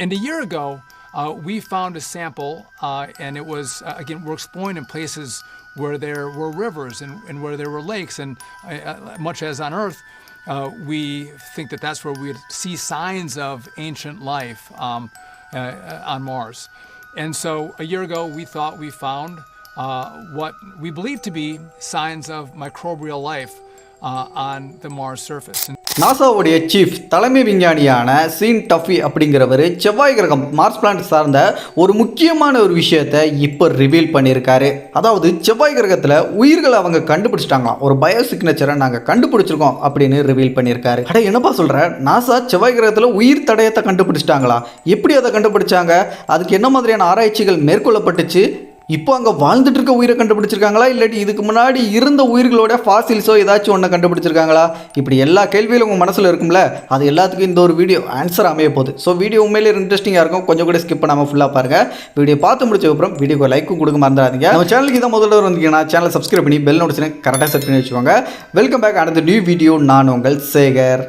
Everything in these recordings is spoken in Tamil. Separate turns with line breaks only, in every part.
And a year ago, uh, we found a sample, uh, and it was, uh, again, we're exploring in places where there were rivers and, and where there were lakes, and uh, uh, much as on Earth, uh, we think that that's where we'd see signs of ancient life um, on Mars. And so a year ago, we thought we found what we believe to be signs of microbial life Uh, on the Mars surface.
நாசாவுடைய சீஃப் தலைமை விஞ்ஞானியான சீன் டஃபி அப்படிங்கிறவர் செவ்வாய் கிரகம் மார்ஸ் பிளான்ட் சார்ந்த ஒரு முக்கியமான ஒரு விஷயத்தை இப்போ ரிவீல் பண்ணியிருக்காரு. அதாவது செவ்வாய் கிரகத்தில் உயிர்களை அவங்க கண்டுபிடிச்சிட்டாங்களாம். ஒரு பயோ சிக்னேச்சரை நாங்கள் கண்டுபிடிச்சிருக்கோம் அப்படின்னு ரிவீல் பண்ணியிருக்காரு. அட என்னப்பா சொல்கிற நாசா செவ்வாய் கிரகத்தில் உயிர் தடயத்தை கண்டுபிடிச்சிட்டாங்களா எப்படி அதை கண்டுபிடிச்சாங்க? அதுக்கு என்ன மாதிரியான ஆராய்ச்சிகள் மேற்கொள்ளப்பட்டுச்சு? இப்போ அங்கே வாழ்ந்துட்டு இருக்க உயிரை கண்டுபிடிச்சிருக்காங்களா? இல்லாட்டி இதுக்கு முன்னாடி இருந்த உயிர்களோட ஃபாசில்ஸோ ஏதாச்சும் ஒன்று கண்டுபிடிச்சிருக்காங்களா? இப்படி எல்லா கேள்வியிலும் உங்கள் மனசில் இருக்கும்ல? அது எல்லாத்துக்கும் இந்த ஒரு வீடியோ ஆன்சர் அமைய போகுது. ஸோ வீடியோ உண்மையிலே இன்ட்ரெஸ்டிங்காக இருக்கும். கொஞ்சம் கூட ஸ்கிப் பண்ணாமல் ஃபுல்லாக பாருங்கள் வீடியோ பார்த்து முடிச்சதுக்கப்புறம் வீடியோக்கு லைக்கும் கொடுக்க மறந்துடாதீங்க. நம்ம சேனலுக்கு தான் முதல்ல வந்தீங்கன்னா சேனல் சப்ஸ்கிரைப் பண்ணி பெல் நோட்டிஸ்னு கரெக்டாக செட் பண்ணி வச்சுக்கோங்க. வெல்கம் பேக் அடுத்த நியூ வீடியோ நான் உங்கள் சேகர்.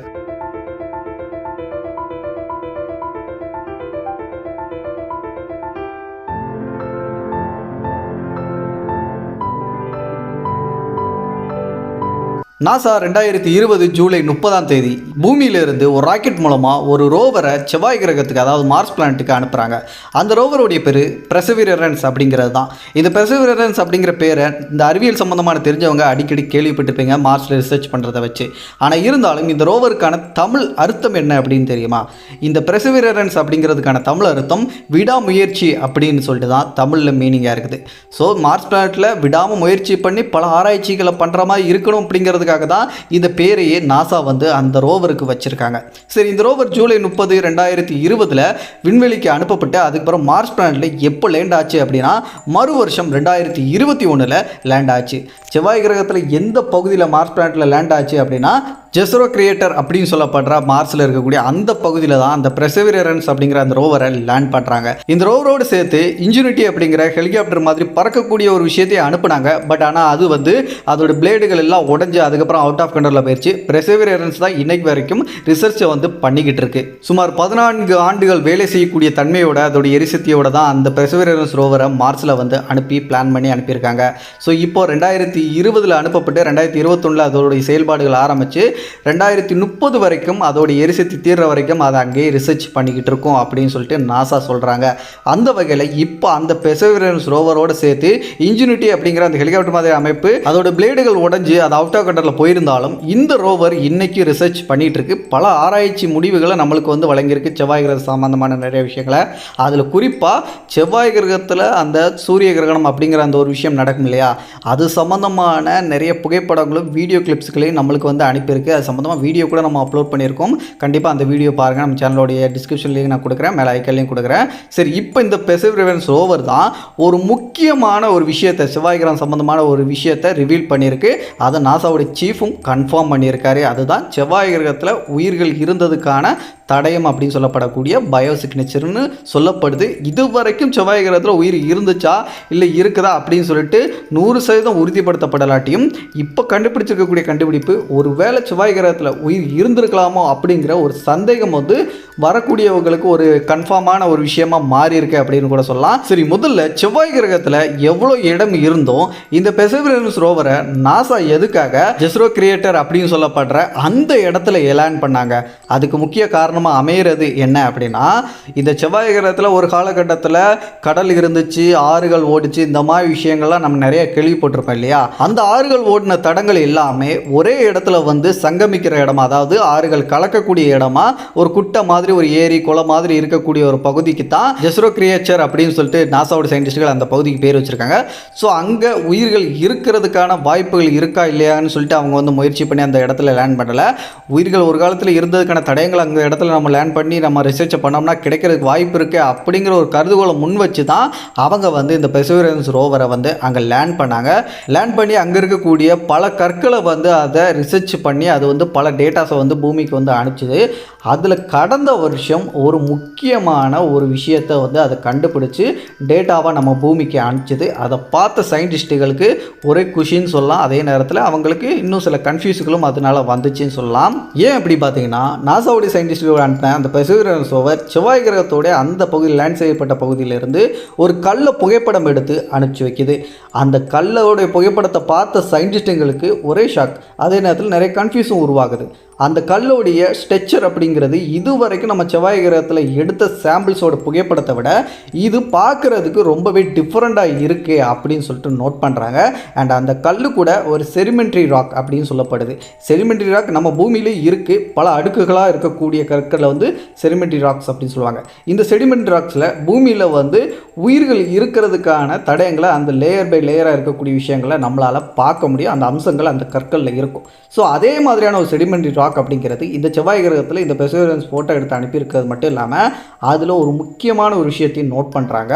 நாசா ரெண்டாயிரத்தி இருபது ஜூலை முப்பதாம் தேதி பூமியிலிருந்து ஒரு ராக்கெட் மூலமாக ஒரு ரோவரை செவ்வாய் கிரகத்துக்கு அதாவது மார்ஸ் பிளானட்டுக்கு அனுப்புகிறாங்க அந்த ரோவருடைய பேர் பிரசவிரரன்ஸ் அப்படிங்கிறது தான். இந்த பிரசவிரரன்ஸ் அப்படிங்கிற பேரை இந்த அறிவியல் சம்மந்தமான தெரிஞ்சவங்க அடிக்கடி கேள்விப்பட்டிருப்பீங்க மார்ஸில் ரிசர்ச் பண்ணுறத வச்சு. ஆனால் இருந்தாலும் இந்த ரோவருக்கான தமிழ் அர்த்தம் என்ன அப்படின்னு தெரியுமா? இந்த பிரசவிரரன்ஸ் அப்படிங்கிறதுக்கான தமிழ் அர்த்தம் விடாமுயற்சி அப்படின்னு சொல்லிட்டு தான் தமிழில் மீனிங்காக இருக்குது. ஸோ மார்ஸ் பிளானட்டில் விடாமல் முயற்சி பண்ணி பல ஆராய்ச்சிகளை பண்ணுற மாதிரி இருக்கணும் அப்படிங்கிறதுக்காக தான். இந்த பேரையே நாசா வந்து அந்த ரோவருக்கு வச்சுருக்காங்க. சரி இந்த ரோவர் ஜூலை முப்பது ரெண்டாயிரத்தி இருபதில் விண்வெளிக்கு அனுப்பப்பட்டு அதுக்கப்புறம் மார்ஸ் பிளானட்டில் எப்போ லேண்ட் ஆச்சு அப்படின்னா மறு வருஷம் ரெண்டாயிரத்தி இருபத்தி ஒன்றில் லேண்ட் ஆச்சு. செவ்வாய் கிரகத்தில் எந்த பகுதியில் மார்ஸ் பிளானட்டில் லேண்ட் ஆச்சு அப்படின்னா ஜெஸ்ரோ கிரியேட்டர் அப்படின்னு சொல்லப்படுற மார்ஸில் இருக்கக்கூடிய அந்த பகுதியில் தான் அந்த பிரசவிரன்ஸ் அப்படிங்கிற அந்த ரோவரை லேண்ட் பண்ணுறாங்க இந்த ரோவரோடு சேர்த்து இன்ஜினிட்டி அப்படிங்கிற ஹெலிகாப்டர் மாதிரி பறக்கக்கூடிய ஒரு விஷயத்தையே அனுப்புனாங்க. பட் ஆனால் அது வந்து அதோட பிளேடுகள் எல்லாம் உடஞ்சி அதுக்கப்புறம் அவுட் ஆஃப் கண்ட்ரோலில் போயிடுச்சு பிரசவிரன்ஸ் தான் இன்னைக்கு வரைக்கும் ரிசர்ச்சை வந்து பண்ணிக்கிட்டு இருக்கு. சுமார் பதினான்கு ஆண்டுகள் வேலை செய்யக்கூடிய தன்மையோட அதோட எரிசக்தியோட தான் அந்த பிரசவிரன்ஸ் ரோவரை மார்ஸில் வந்து அனுப்பி பிளான் பண்ணி அனுப்பியிருக்காங்க. ஸோ இப்போ ரெண்டாயிரத்தி இருபதில் அனுப்பப்பட்டு ரெண்டாயிரத்தி இருபத்தொன்னில் அதோடைய செயல்பாடுகள் ஆரம்பித்து ரெண்டாயிரத்தி முப்பது வரைக்கும் அதோட எரிசக்தி தீர்ற வரைக்கும் அதை அங்கேயே ரிசர்ச் பண்ணிக்கிட்டு இருக்கோம் அப்படின்னு சொல்லிட்டு நாசா சொல்கிறாங்க அந்த வகையில் இப்போ அந்த பெசவிரன்ஸ் ரோவரோட சேர்த்து இன்ஜினிட்டி அப்படிங்கிற அந்த ஹெலிகாப்டர் மாதிரி அமைப்பு அதோட பிளேடுகள் உடஞ்சி அது அவுட் ஆஃப் கண்டரில் போயிருந்தாலும் இந்த ரோவர் இன்னைக்கு ரிசர்ச் பண்ணிகிட்ருக்கு பல ஆராய்ச்சி முடிவுகளை நம்மளுக்கு வந்து வழங்கியிருக்கு. செவ்வாய் கிரக சம்மந்தமான நிறைய விஷயங்களை. அதில் குறிப்பாக செவ்வாய் கிரகத்தில் அந்த சூரிய கிரகணம் அப்படிங்கிற அந்த ஒரு விஷயம் நடக்கும் இல்லையா? அது சம்மந்தமான நிறைய புகைப்படங்களும் வீடியோ கிளிப்ஸ்களையும் நம்மளுக்கு வந்து அனுப்பியிருக்கு. அது சம்மந்தமாக வீடியோ கூட நம்ம அப்லோட் பண்ணியிருக்கோம். கண்டிப்பாக அந்த வீடியோ பாருங்கள் நம்ம சேனலோடைய டிஸ்கிரிப்ஷன்லேயும் நான் கொடுக்குறேன். மேலே ஐக்கல்லையும் கொடுக்குறேன். சரி இப்போ இந்த பெசிபிரிவன்ஸ் ரோவர் தான் ஒரு முக்கியமான ஒரு விஷயத்தை செவ்வாய் கிரகம் சம்மந்தமான ஒரு விஷயத்தை ரிவீல் பண்ணியிருக்கு. அதை நாசாவுடைய சீஃபும் கன்ஃபார்ம் பண்ணியிருக்காரு. அதுதான் செவ்வாய் கிரகத்தில் உயிர்கள் இருந்ததுக்கான தடயம் அப்படின்னு சொல்லப்படக்கூடிய பயோ சிக்னேச்சர்னு சொல்லப்படுது. இது வரைக்கும் செவ்வாய் கிரகத்தில் உயிர் இருந்துச்சா? இல்லை இருக்குதா? அப்படின்னு சொல்லிட்டு நூறு சதவீதம் உறுதிப்படுத்தப்படலாட்டியும் இப்போ கண்டுபிடிச்சிருக்கக்கூடிய கண்டுபிடிப்பு ஒருவேளை செவ்வாய் கிரகத்தில் உயிர் இருந்திருக்கலாமோ அப்படிங்கிற ஒரு சந்தேகம் வந்து வரக்கூடியவங்களுக்கு ஒரு கன்ஃபார்மான ஒரு விஷயமா மாறி இருக்கு அப்படின்னு கூட சொல்லலாம். சரி முதல்ல செவ்வாய் கிரகத்தில் எவ்வளோ இடம் இருந்தோம் இந்த பெசபிரன்ஸ் ரோவரை நாசா எதுக்காக ஜெஸ்ரோ கிரியேட்டர் அப்படின்னு சொல்லப்படுற அந்த இடத்துல எலான் பண்ணாங்க. அதுக்கு முக்கிய காரணம் காரணமாக அமையிறது என்ன அப்படின்னா இந்த செவ்வாய் கிரகத்தில் ஒரு காலகட்டத்தில் கடல் இருந்துச்சு ஆறுகள் ஓடிச்சு இந்த மாதிரி விஷயங்கள்லாம் நம்ம நிறைய கேள்விப்பட்டிருப்போம் இல்லையா? அந்த ஆறுகள் ஓடின தடங்கள் எல்லாமே ஒரே இடத்துல வந்து சங்கமிக்கிற இடமா அதாவது ஆறுகள் கலக்கக்கூடிய இடமா ஒரு குட்டை மாதிரி ஒரு ஏரி குளம் மாதிரி இருக்கக்கூடிய ஒரு பகுதிக்கு தான் ஜெஸ்ரோ கிரியேச்சர் அப்படின்னு சொல்லிட்டு நாசாவோட சயின்டிஸ்ட்கள் அந்த பகுதிக்கு பேர் வச்சிருக்காங்க. ஸோ அங்கே உயிர்கள் இருக்கிறதுக்கான வாய்ப்புகள் இருக்கா இல்லையான்னு சொல்லிட்டு அவங்க வந்து முயற்சி பண்ணி அந்த இடத்துல லேண்ட் பண்ணல. உயிர்கள் ஒரு காலத்தில் இருந்ததுக்கான தடயங்கள் அந்த இடத்துல நம்ம லேர்ன் பண்ணி நம்ம ரிசர்ச் பண்ணோம்னா கிடைக்கிறதுக்கு வாய்ப்பு இருக்கு அப்படிங்கிற ஒரு கருதுகோளை முன் வச்சு தான் அவங்க வந்து இந்த பெர்சிவரன்ஸ் ரோவரை வந்து அங்கே லேண்ட் பண்ணாங்க. லேண்ட் பண்ணி அங்கே இருக்கக்கூடிய பல கற்களை வந்து அதை ரிசர்ச் பண்ணி அது வந்து பல டேட்டாஸை வந்து பூமிக்கு வந்து அனுப்பிச்சுது அதில் கடந்த வருஷம் ஒரு முக்கியமான ஒரு விஷயத்தை வந்து அதை கண்டுபிடிச்சு டேட்டாவை நம்ம பூமிக்கு அனுப்பிச்சது. அதை பார்த்த சயின்டிஸ்ட்டுகளுக்கு ஒரே குஷின்னு சொல்லலாம். அதே நேரத்தில் அவங்களுக்கு இன்னும் சில கன்ஃபியூஸுகளும் அதனால வந்துச்சுன்னு சொல்லலாம். ஏன் அப்படி பார்த்தீங்கன்னா நாசாவுடைய சயின்டிஸ்ட்கள் அனுப்பினேன். அந்த பெர்சிவரன்ஸ் ரோவர் செவ்வாய் கிரகத்தோட அந்த பகுதியில் லேண்ட் செய்யப்பட்ட பகுதியிலிருந்து ஒரு கல்லை புகைப்படம் எடுத்து அனுப்பிச்சு வைக்குது. அந்த கல்லோடைய புகைப்படத்தை பார்த்த சயின்டிஸ்ட்டுங்களுக்கு ஒரே ஷாக் அதே நேரத்தில் நிறைய கன்ஃபியூஸும் உருவாகுது. அந்த கல்லுடைய ஸ்ட்ரெச்சர் அப்படிங்கிறது இதுவரைக்கும் நம்ம செவ்வாய் கிரகத்தில் எடுத்த சாம்பிள்ஸோட புகைப்படத்தை விட இது பார்க்குறதுக்கு ரொம்பவே டிஃப்ரெண்ட்டாக இருக்குது அப்படின்னு சொல்லிட்டு நோட் பண்ணுறாங்க அண்ட் அந்த கல் கூட ஒரு செரிமெண்ட்ரி ராக் அப்படின்னு சொல்லப்படுது. செரிமெண்ட்ரி ராக் நம்ம பூமியிலே இருக்குது பல அடுக்குகளாக இருக்கக்கூடிய கற்களை வந்து செரிமெண்ட்ரி ராக்ஸ் அப்படின்னு சொல்லுவாங்க. இந்த செடிமெண்ட்ரி ராக்ஸில் பூமியில் வந்து உயிர்கள் இருக்கிறதுக்கான தடயங்களை அந்த லேயர் பை லேயராக இருக்கக்கூடிய விஷயங்களை நம்மளால் பார்க்க முடியும். அந்த அம்சங்கள் அந்த கற்களில் இருக்கும். ஸோ அதே மாதிரியான ஒரு செடிமெண்ட்ரி ராக் அப்படிங்கிறது இந்த செவ்வாய் கிரகத்தில் இந்த பெர்சவரன்ஸ் ஃபோட்டோ எடுத்து அனுப்பியிருக்கிறது மட்டும் இல்லாமல் அதில் ஒரு முக்கியமான ஒரு விஷயத்தையும் நோட் பண்ணுறாங்க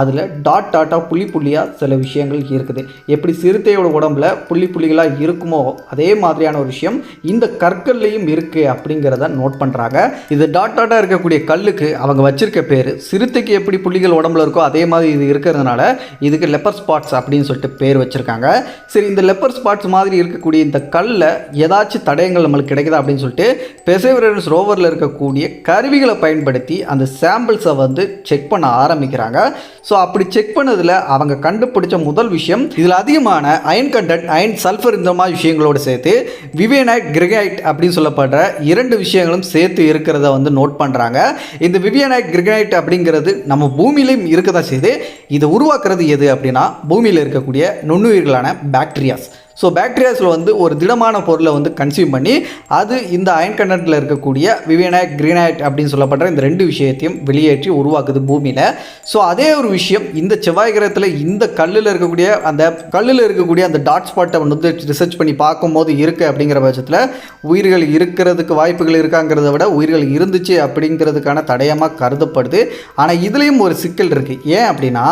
அதில் டாட் டாட்டாக புள்ளி புள்ளியாக சில விஷயங்கள் இருக்குது. எப்படி சிறுத்தையோட உடம்புல புள்ளி புள்ளிகளாக இருக்குமோ அதே மாதிரியான ஒரு விஷயம் இந்த கற்கள்லையும் இருக்குது அப்படிங்கிறத நோட் பண்ணுறாங்க இது டாட் டாட்டாக இருக்கக்கூடிய கல்லுக்கு அவங்க வச்சிருக்க பேர். சிறுத்தைக்கு எப்படி புள்ளிகள் உடம்புல இருக்கோ அதே மாதிரி இது இருக்கிறதுனால இதுக்கு லெப்பர் ஸ்பாட்ஸ் அப்படின்னு சொல்லிட்டு பேர் வச்சுருக்காங்க. சரி இந்த லெப்பர் ஸ்பாட்ஸ் மாதிரி இருக்கக்கூடிய இந்த கல்லில் ஏதாச்சும் தடயங்கள் நம்மளுக்கு கிடைக்குதா அப்படின்னு சொல்லிட்டு பெசேவரன்ஸ் ரோவரில் இருக்கக்கூடிய கருவிகளை பயன்படுத்தி அந்த சாம்பிள்ஸை வந்து செக் பண்ண ஆரம்பிக்கிறாங்க. ஸோ அப்படி செக் பண்ணதில் அவங்க கண்டுபிடிச்ச முதல் விஷயம் இதில் அதிகமான அயன் கண்டென்ட் அயன் சல்ஃபர் இந்த மாதிரி விஷயங்களோடு சேர்த்து விவியனைட் கிரிகைட் அப்படின்னு சொல்லப்படுற இரண்டு விஷயங்களும் சேர்த்து இருக்கிறத வந்து நோட் பண்ணுறாங்க இந்த விவியனைட் கிரிகைட் அப்படிங்கிறது நம்ம பூமியிலையும் இருக்க தான் செய்யுது. இதை உருவாக்குறது எது அப்படின்னா பூமியில் இருக்கக்கூடிய நுண்ணுயிர்களான பாக்டீரியாஸ் ஸோ பேக்டீரியாஸில் வந்து ஒரு திடமான பொருளை வந்து கன்சியூம் பண்ணி அது இந்த அயன் கண்டென்ட்டில் இருக்கக்கூடிய விவியனைட் கிரீனைட் அப்படின்னு சொல்லப்படுற இந்த ரெண்டு விஷயத்தையும் வெளியேற்றி உருவாக்குது பூமியில். ஸோ அதே ஒரு விஷயம் இந்த செவ்வாய் கிரகத்தில் இந்த கல்லில் இருக்கக்கூடிய அந்த கல்லில் இருக்கக்கூடிய அந்த டாட் ஸ்பாட்டை வந்து ரிசர்ச் பண்ணி பார்க்கும்போது இருக்குது அப்படிங்கிற பட்சத்தில் உயிர்கள் இருக்கிறதுக்கு வாய்ப்புகள் இருக்காங்கிறத விட உயிர்கள் இருந்துச்சு அப்படிங்கிறதுக்கான தடயமாக கருதப்படுது. ஆனால் இதுலேயும் ஒரு சிக்கல் இருக்குது ஏன் அப்படின்னா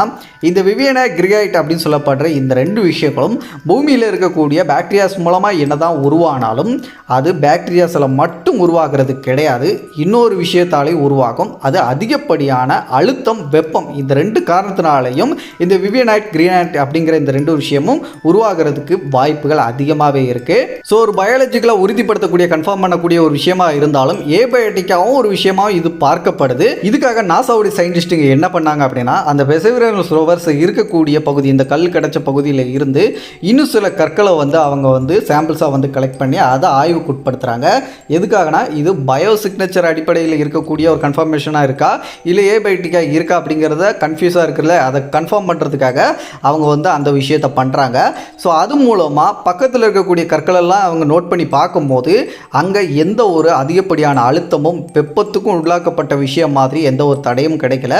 இந்த விவியன கிரிகைட் அப்படின்னு சொல்லப்படுற இந்த ரெண்டு விஷயங்களும் பூமியில் இருக்கக்கூடிய பாக்டீரியாஸ் மூலமாக என்னதான் உருவானாலும் அது பாக்டீரியாஸில் மட்டும் உருவாகிறது கிடையாது. இன்னொரு விஷயத்தாலே உருவாகும். அது அதிகப்படியான அழுத்தம் வெப்பம் இந்த ரெண்டு காரணத்தினாலையும் இந்த விவியனைட் கிரீனைட் அப்படிங்கிற இந்த ரெண்டு விஷயமும் உருவாகிறதுக்கு வாய்ப்புகள் அதிகமாகவே இருக்குது ஸோ ஒரு பயாலஜிக்கலாக உறுதிப்படுத்தக்கூடிய கன்ஃபார்ம் பண்ணக்கூடிய ஒரு விஷயமா இருந்தாலும் ஏபயோட்டிக்காகவும் ஒரு விஷயமாவும் இது பார்க்கப்படுது. இதுக்காக நாசாவுடைய சயின்டிஸ்ட்டுங்க என்ன பண்ணாங்க அப்படின்னா அந்த பெசவிரஸ் ரோவர்ஸ் இருக்கக்கூடிய பகுதி இந்த கல் கிடைச்ச பகுதியில் இருந்து இன்னும் சில கற்க கற்களை வந்து அவங்க வந்து சாம்பிள்ஸாக வந்து கலெக்ட் பண்ணி அதை ஆய்வுக்கு உட்படுத்துகிறாங்க எதுக்காகனா இது பயோ சிக்னேச்சர் அடிப்படையில் இருக்கக்கூடிய ஒரு கன்ஃபர்மேஷனாக இருக்கா? இல்லை ஏபயோட்டிக்காக இருக்கா அப்படிங்கிறத கன்ஃபியூஸாக இருக்குல்ல அதை கன்ஃபார்ம் பண்ணுறதுக்காக அவங்க வந்து அந்த விஷயத்தை பண்ணுறாங்க ஸோ அது மூலமாக பக்கத்தில் இருக்கக்கூடிய கற்களெல்லாம் அவங்க நோட் பண்ணி பார்க்கும்போது அங்கே எந்த ஒரு அதிகப்படியான அழுத்தமும் வெப்பத்துக்கும் உள்ளாக்கப்பட்ட விஷயம் மாதிரி எந்த ஒரு தடையும் கிடைக்கல.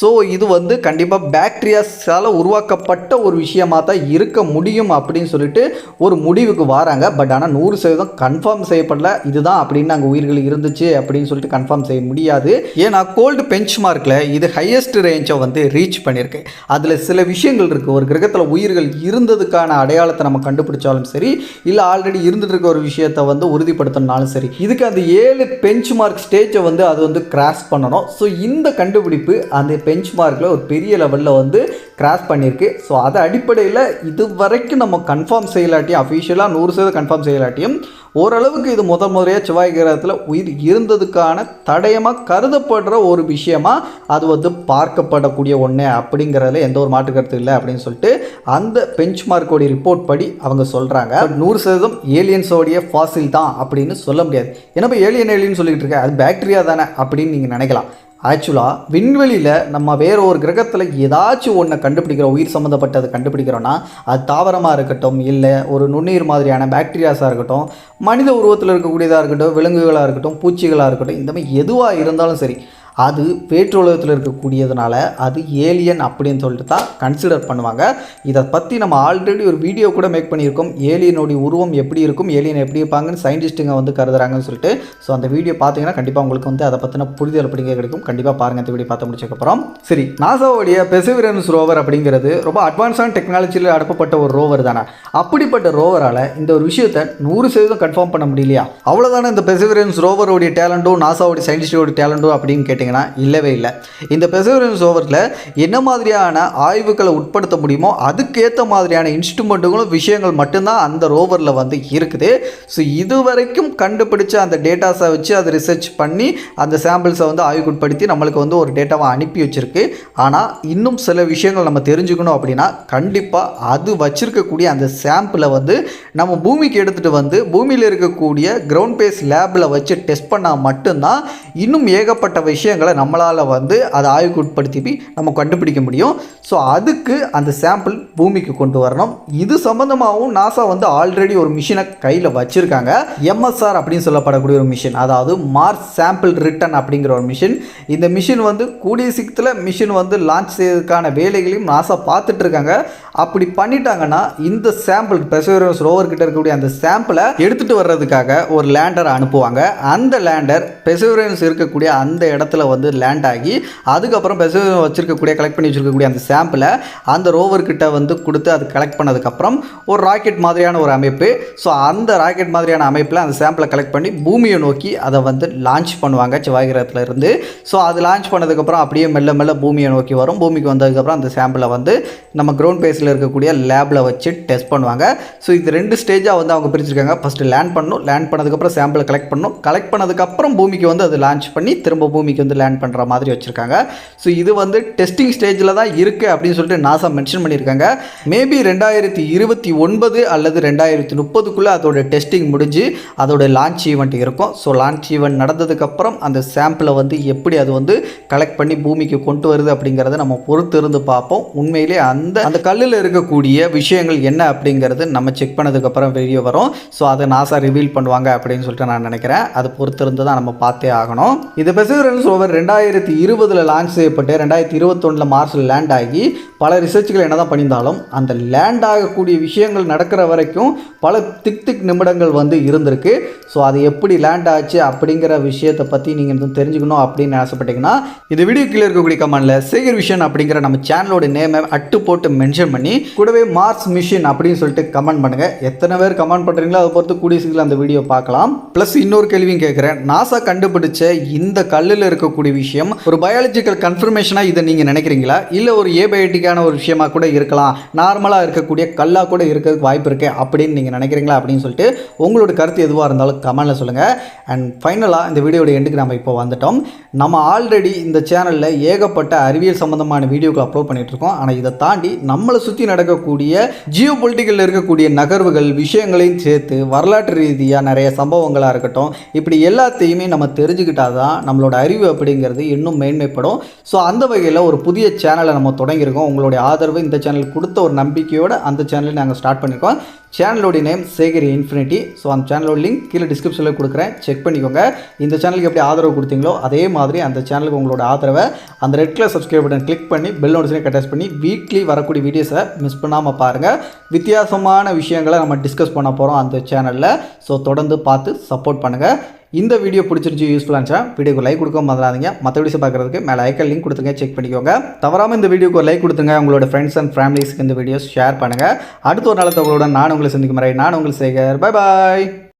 ஸோ இது வந்து கண்டிப்பாக பேக்டீரியாஸால் உருவாக்கப்பட்ட ஒரு விஷயமாக தான் இருக்க முடியும் அப்படின்னு சொல்லிட்டு ஒரு முடிவுக்கு வராங்க. பட் ஆனால் நூறு சதவீதம் கன்ஃபார்ம் செய்யப்படல. இதுதான் அப்படின்னு அங்கே உயிர்கள் இருந்துச்சு அப்படின்னு சொல்லிட்டு கன்ஃபார்ம் செய்ய முடியாது. ஏன்னா கோல்டு பெஞ்ச் மார்க்கில் இது ஹையஸ்ட் ரேஞ்சை வந்து ரீச் பண்ணியிருக்கு. அதில் சில விஷயங்கள் இருக்குது ஒரு கிரகத்தில் உயிர்கள் இருந்ததுக்கான அடையாளத்தை நம்ம கண்டுபிடிச்சாலும் சரி இல்லை ஆல்ரெடி இருந்துட்டு இருக்க ஒரு விஷயத்தை வந்து உறுதிப்படுத்தினாலும் சரி இதுக்கு அந்த ஏழு பெஞ்ச் மார்க் ஸ்டேஜை வந்து அது வந்து கிராஸ் பண்ணணும். ஸோ இந்த கண்டுபிடிப்பு அந்த பெஞ்ச் மார்க்கில் ஒரு பெரிய லெவலில் வந்து கிராஸ் பண்ணியிருக்கு. ஸோ அதை அடிப்படையில் இது வரைக்கும் நம்ம கன்ஃபார்ம் செய்யலாட்டியும் அஃபிஷியலாக நூறு சதவீதம் கன்ஃபார்ம் செய்யலாட்டியும் ஓரளவுக்கு இது முதல் முறையாக செவ்வாய் கிரகத்தில் உயிர் இருந்ததுக்கான தடயமாக கருதப்படுற ஒரு விஷயமா அது வந்து பார்க்கப்படக்கூடிய ஒன்று அப்படிங்கிறதுல எந்த ஒரு மாற்று கருத்து இல்லை அப்படின்னு சொல்லிட்டு அந்த பெஞ்ச் மார்க்கோடைய ரிப்போர்ட் படி அவங்க சொல்கிறாங்க நூறு சதவீதம் ஏலியன்ஸோடைய ஃபாசில் தான் அப்படின்னு சொல்ல முடியாது. ஏன்னா இப்போ ஏலியன் ஏலியன் சொல்லிக்கிட்டு இருக்க? அது பேக்டீரியா தானே அப்படின்னு நீங்கள் நினைக்கலாம். ஆக்சுவலாக விண்வெளியில் நம்ம வேற ஒரு கிரகத்தில் ஏதாச்சும் ஒன்றை கண்டுபிடிக்கிறோம் உயிர் சம்மந்தப்பட்டதை கண்டுபிடிக்கிறோன்னா அது தாவரமாக இருக்கட்டும் இல்லை ஒரு நுண்ணுயிர் மாதிரியான பாக்டீரியாஸாக இருக்கட்டும் மனித உருவத்தில் இருக்கக்கூடியதாக இருக்கட்டும் விலங்குகளாக இருக்கட்டும் பூச்சிகளாக இருக்கட்டும் இந்த மாதிரி எதுவாக இருந்தாலும் சரி அது வேற்றுலகத்தில் இருக்கக்கூடியதுனால அது ஏலியன் அப்படின்னு சொல்லிட்டு தான் கன்சிடர் பண்ணுவாங்க. இதை பற்றி நம்ம ஆல்ரெடி ஒரு வீடியோ கூட மேக் பண்ணியிருக்கோம். ஏலியனுடைய உருவம் எப்படி இருக்கும்? ஏலியன் எப்படி இருப்பாங்கன்னு சயின்டிஸ்ட்டுங்க வந்து கருதுறாங்கன்னு சொல்லிட்டு. ஸோ அந்த வீடியோ பார்த்தீங்கன்னா கண்டிப்பாக உங்களுக்கு வந்து அதை பற்றின புரிதல் அப்படிங்க கிடைக்கும். கண்டிப்பாக பாருங்கள் இந்த வீடியோ பார்த்து முடிச்சதுக்கப்புறம் சரி நாசாவுடைய பெசிவிரன்ஸ் ரோவர் அப்படிங்கிறது ரொம்ப அட்வான்ஸான டெக்னாலஜியில் அனுப்பப்பட்ட ஒரு ரோவர் தானே. அப்படிப்பட்ட ரோவரால் இந்த ஒரு விஷயத்தை நூறு சதவீதம் கன்ஃபார்ம் பண்ண முடியலையா? அவ்வளோதானே இந்த பெசிவிரன்ஸ் ரோவருடைய டேலண்ட்டும் நாசாவுடைய சயின்டிஸ்டோட டேலண்ட்டும் அப்படின்னு கேட்டிங்கன்னா கேட்டிங்கன்னா இல்லவே இல்லை. இந்த பெர்சவரன்ஸ் ஓவரில் என்ன மாதிரியான ஆய்வுகளை உட்படுத்த முடியுமோ அதுக்கேற்ற மாதிரியான இன்ஸ்ட்ருமெண்ட்டுகளும் விஷயங்கள் மட்டும்தான் அந்த ரோவரில் வந்து இருக்குது. ஸோ இதுவரைக்கும் கண்டுபிடிச்ச அந்த டேட்டாஸை வச்சு அதை ரிசர்ச் பண்ணி அந்த சாம்பிள்ஸை வந்து ஆய்வுக்குட்படுத்தி நம்மளுக்கு வந்து ஒரு டேட்டாவை அனுப்பி வச்சுருக்கு. ஆனால் இன்னும் சில விஷயங்கள் நம்ம தெரிஞ்சுக்கணும் அப்படின்னா கண்டிப்பாக அது வச்சுருக்கக்கூடிய அந்த சாம்பிளை வந்து நம்ம பூமிக்கு எடுத்துகிட்டு வந்து பூமியில் இருக்கக்கூடிய கிரவுண்ட் பேஸ் லேபில் வச்சு டெஸ்ட் பண்ணால் மட்டும்தான் இன்னும் ஏகப்பட்ட விஷயம் விஷயங்களை நம்மளால் வந்து அதை ஆய்வுக்கு உட்படுத்தி நம்ம கண்டுபிடிக்க முடியும். ஸோ அதுக்கு அந்த சாம்பிள் பூமிக்கு கொண்டு வரணும். இது சம்மந்தமாகவும் நாசா வந்து ஆல்ரெடி ஒரு மிஷினை கையில் வச்சுருக்காங்க. எம்எஸ்ஆர் அப்படின்னு சொல்லப்படக்கூடிய ஒரு மிஷின் அதாவது மார்ஸ் சாம்பிள் ரிட்டன் அப்படிங்கிற ஒரு மிஷின் இந்த மிஷின் வந்து கூடிய சீக்கிரத்தில் மிஷின் வந்து லான்ச் செய்யறதுக்கான வேலைகளையும் நாசா பார்த்துட்ருக்காங்க அப்படி பண்ணிட்டாங்கன்னா இந்த சாம்பிள் பெர்சவரன்ஸ் ரோவர் கிட்ட இருக்கக்கூடிய அந்த சாம்பிளை எடுத்துகிட்டு வர்றதுக்காக ஒரு லேண்டரை அனுப்புவாங்க. அந்த லேண்டர் பெர்சவரன்ஸ் இருக்கக்கூடிய அந்த இடத்துல வந்து லேண்ட் ஆகி அதுக்கப்புறம் பெர்சவரன்ஸ் வச்சிருக்கக்கூடிய கலெக்ட் பண்ணி வச்சிருக்கக்கூடிய அந்த சாம்பிளை அந்த ரோவர் கிட்ட வந்து கொடுத்து அது கலெக்ட் பண்ணதுக்கப்புறம் ஒரு ராக்கெட் மாதிரியான ஒரு அமைப்பு. ஸோ அந்த ராக்கெட் மாதிரியான அமைப்பில் அந்த சாம்பிளை கலெக்ட் பண்ணி பூமியை நோக்கி அதை வந்து லான்ச் பண்ணுவாங்க செவ்வாய் கிரகத்துல இருந்து ஸோ அது லான்ச் பண்ணதுக்கப்புறம் அப்படியே மெல்ல மெல்ல பூமியை நோக்கி வரும். பூமிக்கு வந்ததுக்கப்புறம் அந்த சாம்பிளை வந்து நம்ம கிரவுண்ட் பேஸில் இருக்கக்கூடிய லேபில் வச்சு டெஸ்ட் பண்ணுவாங்க. ஸோ இது ரெண்டு ஸ்டேஜாக வந்து அவங்க பிரிச்சிருக்காங்க. ஃபஸ்ட்டு லேண்ட் பண்ணணும் லேண்ட் பண்ணதுக்கப்புறம் சாம்பிளை கலெக்ட் பண்ணணும் கலெக்ட் பண்ணதுக்கப்புறம் பூமிக்கு வந்து அது லான்ச் பண்ணி திரும்ப பூமிக்கு வந்து லேண்ட் பண்ணுற மாதிரி வச்சுருக்காங்க. ஸோ இது வந்து டெஸ்டிங் ஸ்டேஜில் தான் இருக்குது அப்படின்னு சொல்லிட்டு நாசா மென்ஷன் பண்ணியிருக்காங்க. மேபி ரெண்டாயிரத்தி இருபத்தி ஒன்பது அல்லது ரெண்டாயிரத்தி முப்பதுக்குள்ளே அதோட டெஸ்டிங் முடிஞ்சு அதோட லான்ச் ஈவெண்ட் இருக்கும். ஸோ லான்ச் ஈவெண்ட் நடந்ததுக்கப்புறம் அந்த சாம்பிளை வந்து எப்படி அது வந்து கலெக்ட் பண்ணி பூமிக்கு கொண்டு வருது அப்படிங்கிறத நம்ம பொறுத்து இருந்து பார்ப்போம். உண்மையிலே அந்த அந்த கல்லில் இருக்கக்கூடிய விஷயங்கள் என்ன அப்படிங்கிறது நம்ம செக் பண்ணதுக்கப்புறம் வெளியே வரும். ஸோ அதை நாசா ரிவீல் பண்ணுவாங்க அப்படின்னு சொல்லிட்டு நான் நினைக்கிறேன். அது பொறுத்து இருந்து தான் நம்ம பார்த்தே ஆகணும். இது பெர்சவரன்ஸ் ஓவர் ரெண்டாயிரத்தி இருபதில் லான்ச் செய்யப்பட்டு ரெண்டாயிரத்தி இருபத்தொன்னில் மார்ஸில் லேண்ட் ஆகி பல ரிசர்ச்கள் என்ன தான் பண்ணியிருந்தாலும் அந்த லேண்ட் ஆகக்கூடிய விஷயங்கள் நடக்கிற வரைக்கும் பல திக் திக் நிமிடங்கள் வந்து இருந்திருக்கு. ஸோ அது எப்படி லேண்ட் ஆச்சு அப்படிங்கிற விஷயத்தை பற்றி நீங்கள் எதுவும் தெரிஞ்சுக்கணும் அப்படின்னு ஆசைப்பட்டீங்கன்னா இந்த வீடியோ கீழே இருக்கக்கூடிய கமெண்டில் சேகர் விஷன் அப்படிங்கிற நம்ம சேனலோட நேமை அட்டு போட்டு மென்ஷன் பண்ணி கூடவே மார்ஸ் மிஷின் அப்படின்னு சொல்லிட்டு கமெண்ட் பண்ணுங்கள் எத்தனை பேர் கமெண்ட் பண்ணுறீங்களோ அதை பொறுத்து கூடிய சீக்கிரம் அந்த வீடியோ பார்க்கலாம். ப்ளஸ் இன்னொரு கேள்வியும் கேட்குறேன். நாசா கண்டுபிடிச்ச இந்த கல்லில் இருக்கக்கூடிய விஷயம் ஒரு பயாலஜிக்கல் கன்ஃபர்மேஷனாக இதை நீங்கள் நினைக்கிறீங்களா? இல்லை ஒரு ஏபயோட்டிக்கான ஒரு விஷயமா கூட இருக்கலாம். நார்மலாக இருக்கக்கூடிய கல்லாக கூட இருக்கிறதுக்கு வாய்ப்பு இருக்கு அப்படின்னு நீங்கள் நினைக்கிறீங்களா அப்படின்னு சொல்லிட்டு உங்களோட கருத்து எதுவாக இருந்தாலும் கமெண்ட்டில் சொல்லுங்கள் அண்ட் ஃபைனலாக இந்த வீடியோட எண்டுக்கு நம்ம இப்போ வந்துட்டோம். நம்ம ஆல்ரெடி இந்த சேனலில் ஏகப்பட்ட அறிவியல் சம்மந்தமான வீடியோக்கள் அப்லோட் பண்ணிகிட்ருக்கோம் இருக்கோம். ஆனால் இதை தாண்டி நம்மளை சுற்றி சுற்றி நடக்கக்கூடிய ஜியோ பொலிட்டிக்கலில் இருக்கக்கூடிய நகர்வுகள் விஷயங்களையும் சேர்த்து வரலாற்று ரீதியாக நிறைய சம்பவங்களாக இருக்கட்டும். இப்படி எல்லாத்தையுமே நம்ம தெரிஞ்சுக்கிட்டால் தான் நம்மளோட அறிவு அப்படிங்கிறது இன்னும் மேன்மைப்படும். ஸோ அந்த வகையில் ஒரு புதிய சேனலை நம்ம தொடங்கியிருக்கோம். உங்களுடைய ஆதரவு இந்த சேனல் கொடுத்த ஒரு நம்பிக்கையோடு அந்த சேனலை நாங்கள் ஸ்டார்ட் பண்ணியிருக்கோம். சேனலோடைய நேம் சேகரி இன்ஃபினிட்டி ஸோ அந்த சேனலோட லிங்க் கீழே டிஸ்கிரிப்ஷனில் கொடுக்குறேன். செக் பண்ணிக்கோங்க. இந்த சேனலுக்கு எப்படி ஆதரவு கொடுத்தீங்களோ அதே மாதிரி அந்த சேனலுக்கு உங்களோட ஆதரவை அந்த red colour subscribe button click பண்ணி பெல் நோட்டிஃபிகேஷன் அட்டாச் பண்ணி வீக்லி வரக்கூடிய வீடியோஸை மிஸ் பண்ணாமல் பாருங்கள் வித்தியாசமான விஷயங்களை நம்ம டிஸ்கஸ் பண்ண போகிறோம் அந்த சேனலில் ஸோ தொடர்ந்து பார்த்து சப்போர்ட் பண்ணுங்கள் இந்த வீடியோ பிடிச்சிருச்சு யூஸ்ஃபுல்லாக இருந்துச்சா வீடியோக்கு லைக் கொடுக்க மறந்துடாதீங்க. மற்ற வீடியோஸ் பார்க்குறதுக்கு மேலே ஐக்கல் லிங்க் கொடுத்துங்க செக் பண்ணிக்கோங்க. தவறாமல் இந்த வீடியோக்கு ஒரு லைக் கொடுத்துங்க உங்களோட ஃப்ரெண்ட்ஸ் அண்ட் ஃபேமிலிஸ்க்கு இந்த வீடியோஸ் ஷேர் பண்ணுங்கள் அடுத்த ஒரு நல்ல உங்களோட நான் உங்களை சந்திக்கும் முறை நான் உங்களை சேகர். Bye bye